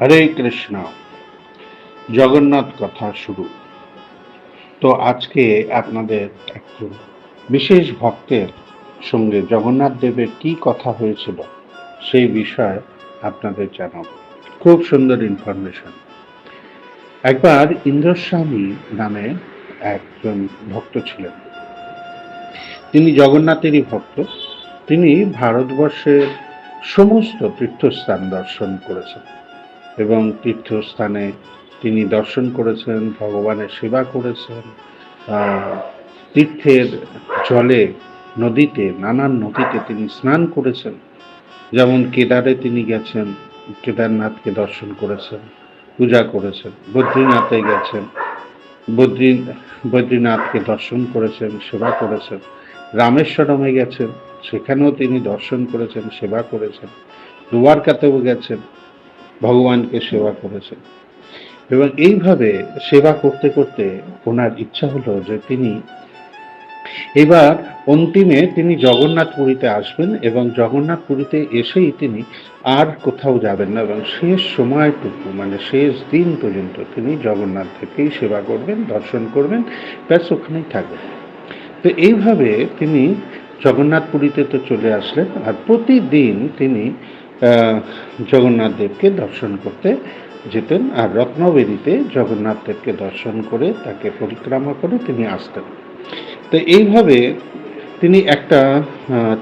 হরে কৃষ্ণ। জগন্নাথ কথা শুরু। তো আজকে আপনাদের একজন বিশেষ ভক্তের সঙ্গে জগন্নাথ দেবের কি কথা হয়েছিল সেই বিষয়ে আপনাদের জানাব। খুব সুন্দর ইনফরমেশন একবার ইন্দ্রস্বামী নামে একজন ভক্ত ছিলেন। তিনি জগন্নাথেরই ভক্ত। তিনি ভারতবর্ষের সমস্ত তীর্থস্থান দর্শন করেছেন। এবং তীর্থস্থানে তিনি দর্শন করেছেন, ভগবানের সেবা করেছেন তীর্থের জলে, নদীতে, নানান নদীতে তিনি স্নান করেছেন। যেমন কেদারে তিনি গেছেন, কেদারনাথকে দর্শন করেছেন, পূজা করেছেন, বদ্রীনাথে গেছেন, বদ্রী, বদ্রীনাথকে দর্শন করেছেন, সেবা করেছেন, রামেশ্বরমে গেছেন, সেখানেও তিনি দর্শন করেছেন, সেবা করেছেন, দুয়ারকাতেও গেছেন। ভগবানকে সেবা করেছেন। এবং এইভাবে সেবা করতে করতে ওনার ইচ্ছা হলো যে তিনি এবার অন্তিমে তিনি জগন্নাথ আসবেন এবং জগন্নাথ এসেই তিনি আর কোথাও যাবেন না এবং শেষ সময়টুকু মানে শেষ দিন পর্যন্ত তিনি জগন্নাথ থেকেই সেবা করবেন, দর্শন করবেন, ব্যাস ওখানেই থাকবেন। তো এইভাবে তিনি জগন্নাথ পুরীতে তো চলে আসলেন আর প্রতিদিন তিনি জগন্নাথ দেবকে দর্শন করতে যেতেন আর রত্নবেদীতে জগন্নাথ দেবকে দর্শন করে তাকে পরিক্রমা করে তিনি আসতেন। তো এইভাবে তিনি একটা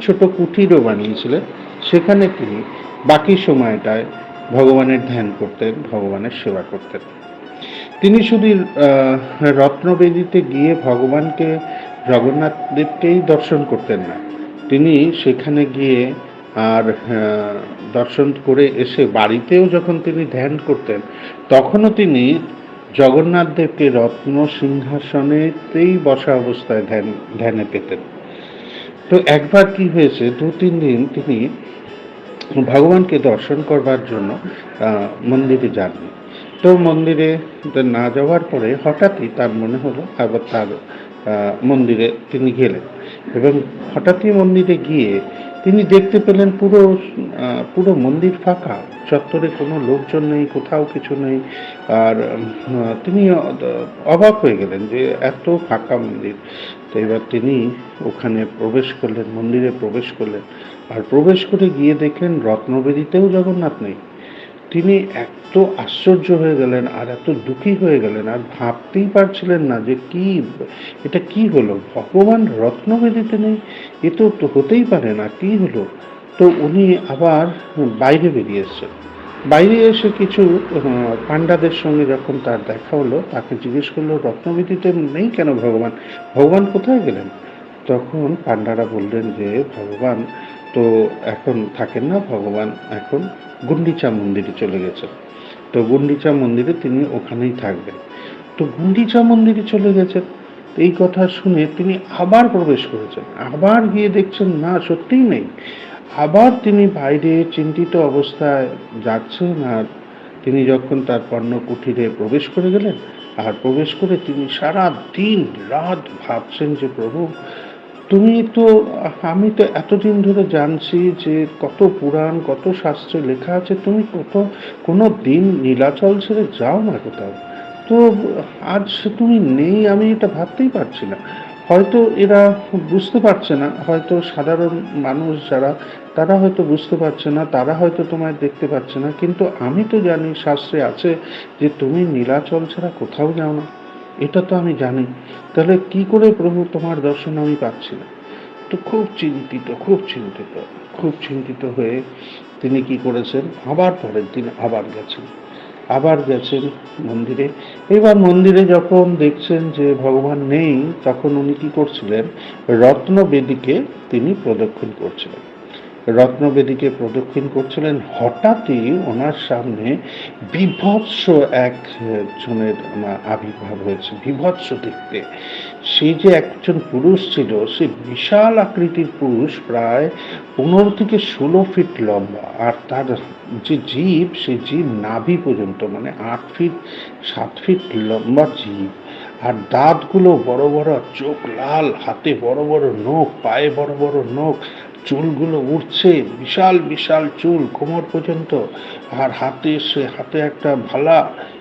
ছোট কুঠিরও বানিয়েছিলেন। সেখানে তিনি বাকি সময়টায় ভগবানের ধ্যান করতেন, ভগবানের সেবা করতেন। তিনি শুধু রত্নবেদীতে গিয়ে ভগবানকে, জগন্নাথ দেবকেই দর্শন করতেন না। তিনি সেখানে গিয়ে আর দর্শন করে এসে বাড়িতেও যখন তিনি ধ্যান করতেন, তখনও তিনি জগন্নাথ দেবকে রত্ন সিংহাসনেতেই বসা অবস্থায় ধ্যান, ধ্যানে পেতেন। তো একবার কি হয়েছে, দু তিন দিন তিনি ভগবানকে দর্শন করবার জন্য মন্দিরে যাননি। তো মন্দিরে না যাওয়ার পরে হঠাৎই তার মনে হলো, আবার তার মন্দিরে তিনি গেলেন এবং হঠাৎই মন্দিরে গিয়ে তিনি দেখতে পেলেন পুরো পুরো মন্দির ফাঁকা। চত্বরে কোনো লোকজন নেই, কোথাও কিছু নেই। আর তিনি অবাক হয়ে গেলেন যে এত ফাঁকা মন্দির। তো এবার তিনি ওখানে প্রবেশ করলেন, মন্দিরে প্রবেশ করলেন। আর প্রবেশ করে গিয়ে দেখলেন রত্নবেদিতেও জগন্নাথ নেই। তিনি এত আশ্চর্য হয়ে গেলেন আর এত দুঃখী হয়ে গেলেন আর ভাবতেই পারছিলেন না যে কি, এটা কি হলো? ভগবান রত্নবেদীতে নেই এ তো হতেই পারে না, কি হলো? তো উনি আবার বাইরে বেরিয়ে এসেছেন। বাইরে এসে কিছু পাণ্ডাদের সঙ্গে যখন তার দেখা হলো, তাকে জিজ্ঞেস করল রত্নবেদীতে নেই কেন ভগবান? ভগবান কোথায় গেলেন? তখন পাণ্ডারা বললেন যে, ভগবান তো এখন থাকেন না, ভগবান এখন গুন্ডিচা মন্দিরে চলে গেছেন। তো গুন্ডিচা মন্দিরে তিনি ওখানেই থাকবেন। তো গুন্ডিচা মন্দিরে চলে গেছেন, এই কথা শুনে তিনি আবার প্রবেশ করেছেন। আবার গিয়ে দেখছেন, না, সত্যিই নেই। আবার তিনি বাইরে চিন্তিত অবস্থায় যাচ্ছেন আর তিনি যখন তার পণ্য কুঠিরে প্রবেশ করে গেলেন, আর প্রবেশ করে তিনি সারা দিন রাত ভাবছেন যে প্রভু তুমি তো, আমি তো এতদিন ধরে জানছি যে কত পুরাণ, কত শাস্ত্রে লেখা আছে, তুমি কত, কোনো দিন নীলাচল ছেড়ে যাও না কোথাও। তো আজ তুমি নেই, আমি এটা ভাবতেই পারছি না। হয়তো এরা বুঝতে পারছে না, হয়তো সাধারণ মানুষ যারা, তারা হয়তো বুঝতে পারছে না, তারা হয়তো তোমায় দেখতে পাচ্ছে না, কিন্তু আমি তো জানি শাস্ত্রে আছে যে তুমি নীলাচল ছাড়া কোথাও যাও না এটা তো আমি জানি। তাহলে কি করে প্রভু তোমার দর্শন আমি পাচ্ছি না? তো খুব চিন্তিত খুব চিন্তিত খুব চিন্তিত হয়ে তিনি কি করেছেন? আবার পরের দিন আবার গেছেন। আবার গেছেন মন্দিরে। এবার মন্দিরে যখন দেখছেন যে ভগবান নেই, তখন উনি কি করছিলেন? রত্নবেদীকে তিনি প্রদক্ষিণ করছিলেন। রত্নবেদীকে প্রদক্ষিণ করছিলেন হঠাৎই ওনার সামনে বিভৎস এক জনের আবির্ভাব হয়েছে, বিভৎস দেখতে। সেই যে একজন পুরুষ ছিল, সে বিশাল আকৃতির পুরুষ, প্রায় পনেরো থেকে ষোলো ফিট লম্বা। আর তার যে জীব সেই জীব নাভি পর্যন্ত মানে আট ফিট, সাত ফিট লম্বা জীব। আর দাঁতগুলো বড় বড়, চোখ লাল, হাতে বড় বড় নখ, পায়ে বড় বড় নখ চুলগুলো উঠছে বিশাল বিশাল চুল কোমর পর্যন্ত। আর হাতে সে হাতে একটা ভালা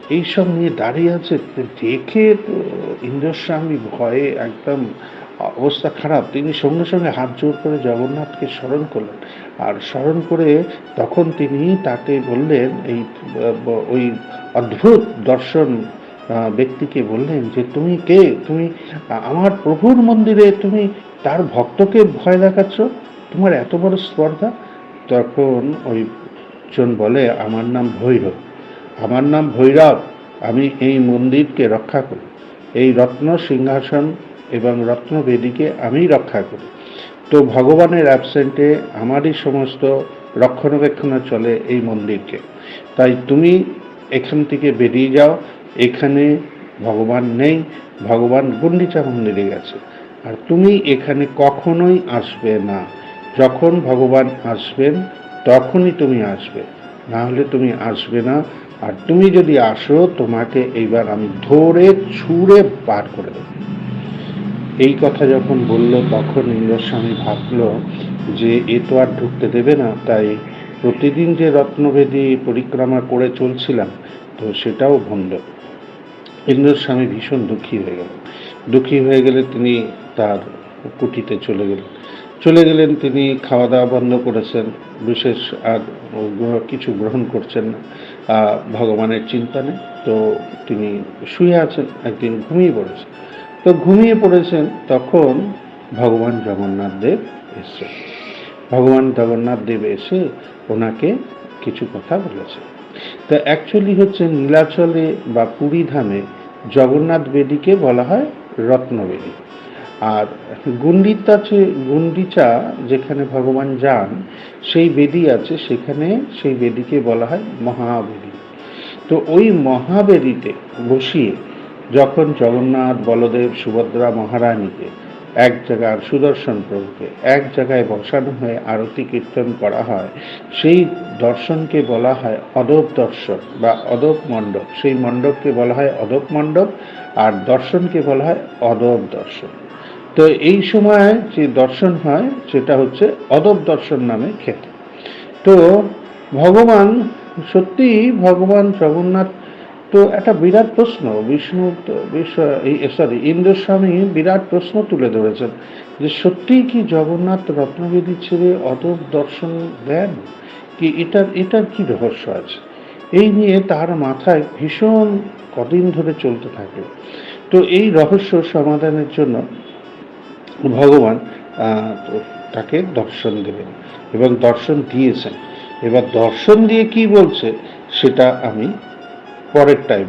এইসব নিয়ে দাঁড়িয়ে আছে। দেখে ইন্দ্রস্বামী ভয়ে একদম অবস্থা খারাপ। তিনি সঙ্গে সঙ্গে হাত জোর করে জগন্নাথকে স্মরণ করলেন। আর স্মরণ করে তখন তিনি তাকে বললেন, এই, ওই অদ্ভুত দর্শন ব্যক্তিকে বললেন যে, তুমি কে? তুমি আমার প্রভুর মন্দিরে তুমি তার ভক্তকে ভয় দেখাচ্ছ? তোমার এত বড় স্পর্ধা? তখন ওই জন বলে, আমার নাম ভৈরব। আমার নাম ভৈরব। আমি এই মন্দিরকে রক্ষা করি। এই রত্ন সিংহাসন এবং রত্নবেদীকে আমি রক্ষা করি। তো ভগবানের অ্যাবসেন্টে আমারই সমস্ত রক্ষণাবেক্ষণ চলে এই মন্দিরকে। তাই তুমি এখান থেকে বেরিয়ে যাও। এখানে ভগবান নেই। ভগবান গুন্ডিচা মন্দিরে গেছে। আর তুমি এখানে কখনোই আসবে না। যখন ভগবান আসবেন, তখনই তুমি আসবে। না হলে তুমি আসবে না। আর তুমি যদি আসো, তোমাকে এইবার আমি ধরে ছুঁড়ে বার করে দেবো। এই কথা যখন বলল, তখন ইন্দ্রস্বামী ভাবল যে, এ তো আর ঢুকতে দেবে না। তাই প্রতিদিন যে রত্নবেদী পরিক্রমা করে চলছিলাম, তো সেটাও বন্ধ ইন্দ্রস্বামী ভীষণ দুঃখী হয়ে গেল দুঃখী হয়ে গেলে তিনি তার কুটিতে চলে গেলেন। চলে গেলেন, তিনি খাওয়া দাওয়া বন্ধ করেছেন, বিশেষ আর কিছু গ্রহণ করছেন না ভগবানের চিন্তা নেই, তো তিনি শুয়ে আছেন, একদিন ঘুমিয়ে পড়েছেন। তো ঘুমিয়ে পড়েছেন, তখন ভগবান জগন্নাথ দেব এসেছেন ভগবান জগন্নাথ দেব এসে ওনাকে কিছু কথা বলেছে তো অ্যাকচুয়ালি হচ্ছে নীলাচলে বা পুরী ধামে জগন্নাথ বেদীকে বলা হয় রত্নবেদী। আর গুন্ডিতা গুন্ডিচা যেখানে ভগবান যান, সেই বেদী আছে, সেখানে সেই বেদীকে বলা হয় মহাবেদী। তো ওই মহাবেদীতে বসিয়ে যখন জগন্নাথ, বলদেব, সুভদ্রা মহারানীকে এক জায়গায় সুদর্শন প্রভুকে এক জায়গায় বসানো হয়ে আরতি কীর্তন করা হয়, সেই দর্শনকে বলা হয় অদব দর্শন বা অদব মণ্ডপ। সেই মণ্ডপকে বলা হয় অদব মণ্ডপ আর দর্শনকে বলা হয় অদব দর্শন। তো এই সময় যে দর্শন হয়, সেটা হচ্ছে অদব দর্শন নামে খ্যাত। তো ভগবান, সত্যি ভগবান জগন্নাথ, তো একটা বিরাট প্রশ্ন, বিষ্ণু সরি ইন্দ্রস্বামী বিরাট প্রশ্ন তুলে ধরেছেন যে সত্যিই কি জগন্নাথ রত্নবেদী ছেড়ে অদব দর্শন দেন? কি এটার এটার কি রহস্য আছে? এই নিয়ে তার মাথায় ভীষণ কদিন ধরে চলতে থাকে। তো এই রহস্য সমাধানের জন্য ভগবান তাকে দর্শন দেবেন এবং দর্শন দিয়েছেন এবার দর্শন দিয়ে কি বলছে, সেটা আমি পরেরটাই।